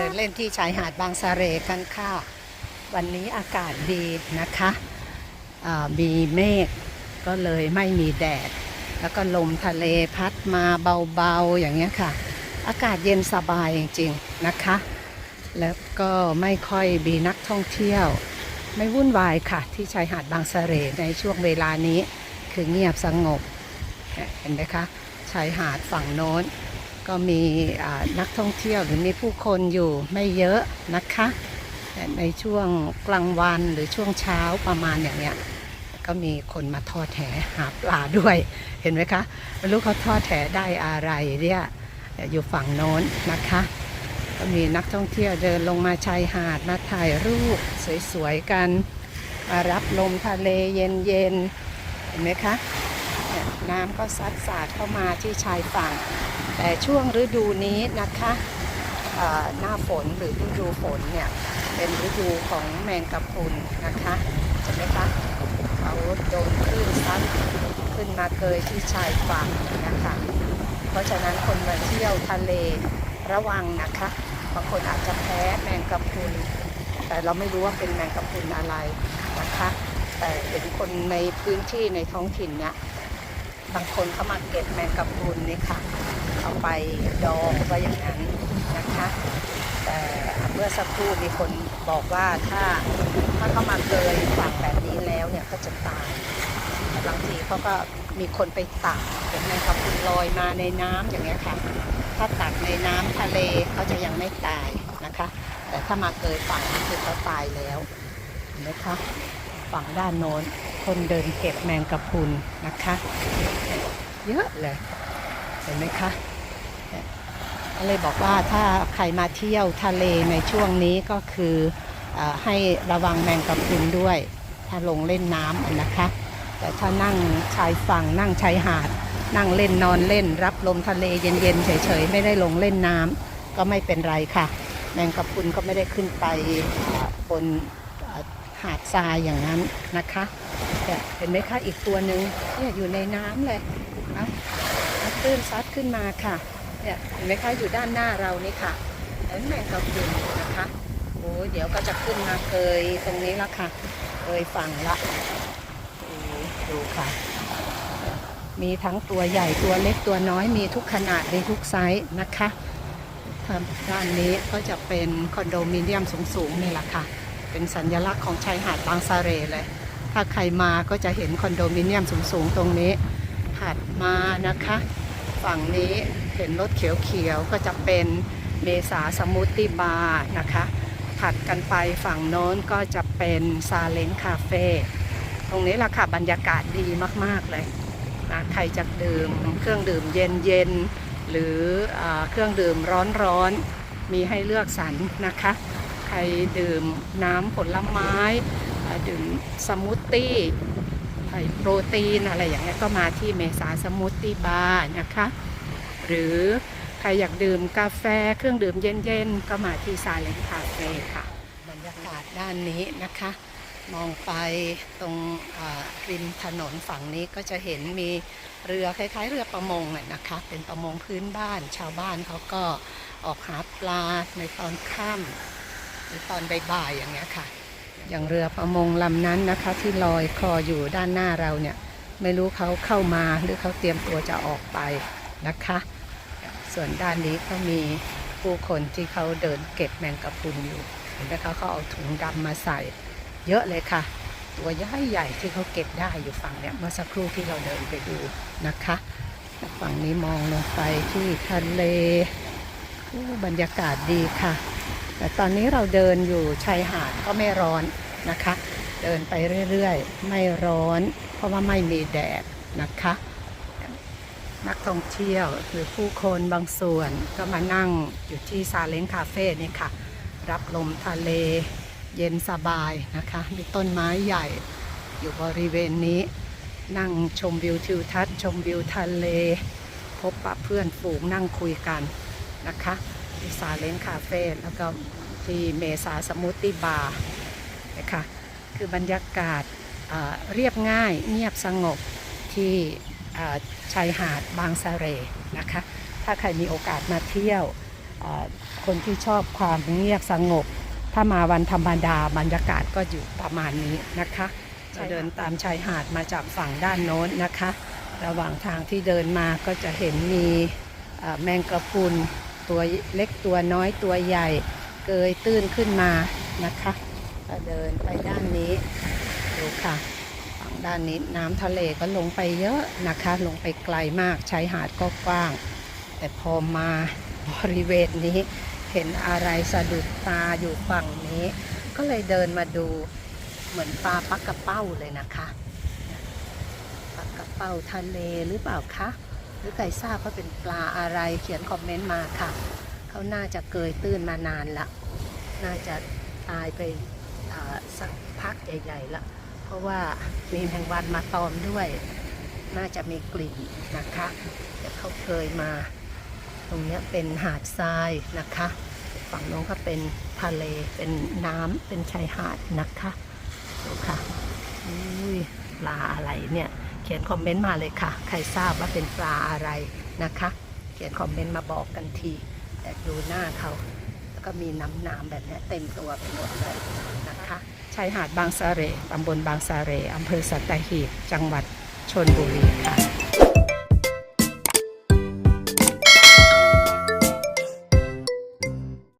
ดินเล่นที่ชายหาดบางสะเรกันค่ะ วันนี้อากาศดีนะคะมีเมฆก็เลยไม่มีแดด แล้วก็ลมทะเลพัดมาเบาๆอย่างเงี้ยค่ะ อากาศเย็นสบายจริงๆนะคะ แล้วก็ไม่ค่อยมีนักท่องเที่ยว ไม่วุ่นวายค่ะ ที่ชายหาดบางสะเรในช่วงเวลานี้คือเงียบสงบ เห็นไหมคะชายหาดฝั่งโน้น ก็มีนักท่องเที่ยวหรือมีผู้คนอยู่ไม่เยอะนะคะ แต่ในช่วงกลางวันหรือช่วงเช้าประมาณอย่างเนี้ยก็มีคนมาทอดแหหาปลาด้วย เห็นไหมคะไม่รู้เขาทอดแหได้อะไรเนี่ยอยู่ฝั่งโน้นนะคะ ก็มีนักท่องเที่ยวเดินลงมาชายหาดมาถ่ายรูปสวยๆกันมารับลมทะเลเย็นๆเห็นไหมคะน้ำก็ซัดสาดเข้ามาที่ชายฝั่ง แต่ช่วงฤดูนี้นะคะหน้าฝนหรือฤดูฝนเนี่ยเป็นฤดูของแมงกะพรุนนะคะเห็นไหมคะเขาโดนคลื่นซัดขึ้นมาเกยที่ชายฝั่งนะคะเพราะฉะนั้นคนมาเที่ยวทะเลระวังนะคะบางคนอาจจะแพ้แมงกะพรุนแต่เราไม่รู้ว่าเป็นแมงกะพรุนอะไรนะคะแต่เห็นคนในพื้นที่ในท้องถิ่นเนี่ยบางคนเขามาเก็บแมงกะพรุนนี่ค่ะ เอาไปดองไว้อย่างนั้นนะคะ แต่เมื่อสักครู่มีคนบอกว่าถ้าถ้าเขามาเกยฝั่งแบบนี้แล้วเนี่ยก็จะตายบางทีเขาก็มีคนไปตักเห็นแมงกะพรุนลอยมาในน้ำอย่างเงี้ยค่ะ ถ้าตักในน้ำทะเลเขาจะยังไม่ตายนะคะ แต่ถ้ามาเกยฝั่งนี่คือเขาตายแล้วเห็นไหมคะฝั่งด้านโน้นคนเดินเก็บแมงกะพรุนนะคะ เยอะเลยเห็นไหมคะ ก็เลยบอกว่าถ้าใครมาเที่ยวทะเลในช่วงนี้ก็คืออให้ระวังแมงกะพรุนด้วย ถ้าลงเล่นน้ำนะคะ แต่ถ้านั่งชายฝั่งนั่งชายหาด นั่งเล่นนอนเล่น รับลมทะเลเย็นๆเฉยๆไม่ได้ลงเล่นน้ำก็ไม่เป็นไรค่ะ แมงกะพรุนก็ไม่ได้ขึ้นไปบนหาดทรายอย่างนั้นนะคะเห็นไหมคะอีกตัวหนึ่งเนี่ยอยู่ในน้ำเลยนะคลื่นซัดขึ้นมาค่ะ เนี่ยเห็นไหมคะอยู่ด้านหน้าเรานี่ค่ะเห็นแมงกะพรุนนะคะโอ้ยเดี๋ยวก็จะขึ้นมาเกยตรงนี้ละค่ะเกยฝั่งละดูค่ะ มีทั้งตัวใหญ่ตัวเล็กตัวน้อยมีทุกขนาดมีทุกไซส์นะคะทางด้านนี้ก็จะเป็นคอนโดมิเนียมสูงๆนี่แหละค่ะ เป็นสัญลักษณ์ของชายหาดบางสะเรเลย ถ้าใครมาก็จะเห็นคอนโดมิเนียมสูงๆตรงนี้ ถัดมานะคะ ฝั่งนี้ เห็นรถเขียวๆ ก็จะเป็นเมษาสมูทตี้บาร์นะคะ ถัดกันไปฝั่งโน้นก็จะเป็นซาเล้งคาเฟ่ตรงนี้ล่ะค่ะบรรยากาศดีมากๆเลยนะใครจะดื่มเครื่องดื่มเย็นๆ หรืออเครื่องดื่มร้อนๆ มีให้เลือกสรรนะคะ ใครดื่มน้ำผลไม้ดื่มสมูทตี้โปรตีนอะไรอย่างเงี้ยก็มาที่เมษาสมูทตี้บาร์นะคะ หรือใครอยากดื่มกาแฟเครื่องดื่มเย็นๆ ก็มาที่ซาเลนคาเฟ่ค่ะ บรรยากาศด้านนี้นะคะ มองไปตรงริมถนนฝั่งนี้ก็จะเห็นมีเรือคล้ายๆ เรือประมงนะนะคะ เป็นประมงพื้นบ้าน ชาวบ้านเขาก็ออกหาปลาในตอนค่ำหรือตอนบ่ายๆอย่างเงี้ยค่ะ อย่างเรือประมงลำนั้นนะคะที่ลอยคออยู่ด้านหน้าเราเนี่ยไม่รู้เขาเข้ามาหรือเขาเตรียมตัวจะออกไปนะคะ ส่วนด้านนี้ก็มีผู้คนที่เขาเดินเก็บแมงกะพรุนอยู่เห็นไหมคะเขาก็เอาถุงดำมาใส่เยอะเลยค่ะ ตัวใหญ่ใหญ่ที่เขาเก็บได้อยู่ฝั่งเนี้ยเมื่อสักครู่ที่เราเดินไปดูนะคะฝั่งนี้มองลงไปที่ทะเลโอ้บรรยากาศดีค่ะ แต่ตอนนี้เราเดินอยู่ชายหาดก็ไม่ร้อนนะคะ เดินไปเรื่อยๆ ไม่ร้อน เพราะว่าไม่มีแดดนะคะ นักท่องเที่ยวหรือผู้คนบางส่วนก็มานั่งอยู่ที่ซาเล้งคาเฟ่นี่ค่ะ รับลมทะเล เย็นสบายนะคะ มีต้นไม้ใหญ่อยู่บริเวณนี้ นั่งชมวิวทิวทัศน์ ชมวิวทะเล พบปะเพื่อนฝูงนั่งคุยกันนะคะที่ซาเล้งคาเฟ่แล้วก็ที่เมษาสมูทตี้บาร์นะคะคือบรรยากาศเรียบง่ายเงียบสงบที่ ชายหาดบางสะเรนะคะ ถ้าใครมีโอกาสมาเที่ยวคนที่ชอบความเงียบสงบ ถ้ามาวันธรรมดาบรรยากาศก็อยู่ประมาณนี้นะคะเราเดินตามชายหาดมาจากฝั่งด้านโน้นนะคะ ระหว่างทางที่เดินมาก็จะเห็นมีแมงกระพรุนตัวเล็กตัวน้อยตัวใหญ่เกยตื้นขึ้นมานะคะก็เดินไปด้านนี้ดูค่ะ ด้านนี้น้ำทะเลก็ลงไปเยอะนะคะ ลงไปไกลมากชายหาดก็กว้าง แต่พอมาบริเวณนี้ เห็นอะไรสะดุดตาอยู่ฝั่งนี้ ก็เลยเดินมาดูเหมือนปลาปักกระเป้าเลยนะคะปักกระเป้าทะเลหรือเปล่าคะหรือใครทราบว่าเป็นปลาอะไรเขียนคอมเมนต์มาค่ะเขาน่าจะเกยตื้นมานานละน่าจะตายไปสักพักใหญ่ๆละ เพราะว่ามีแมงวันมาตอมด้วย น่าจะมีกลิ่นนะคะแต่เขาเคยมา ตรงนี้เป็นหาดทรายนะคะ ฝั่งโน้นก็เป็นทะเลเป็นน้ำเป็นชายหาดนะคะดูค่ะอุ้ยปลาอะไรเนี่ย เขียนคอมเมนต์มาเลยค่ะ ใครทราบว่าเป็นปลาอะไรนะคะ เขียนคอมเมนต์มาบอกกันที แต่ดูหน้าเขา แล้วก็มีน้ำน้ำแบบนี้เต็มตัวไปหมดเลยนะคะายหาดบางสะเรตำบลบางสะเรอำเภอสัตหีบ จังหวัดชนบุรีค่ะ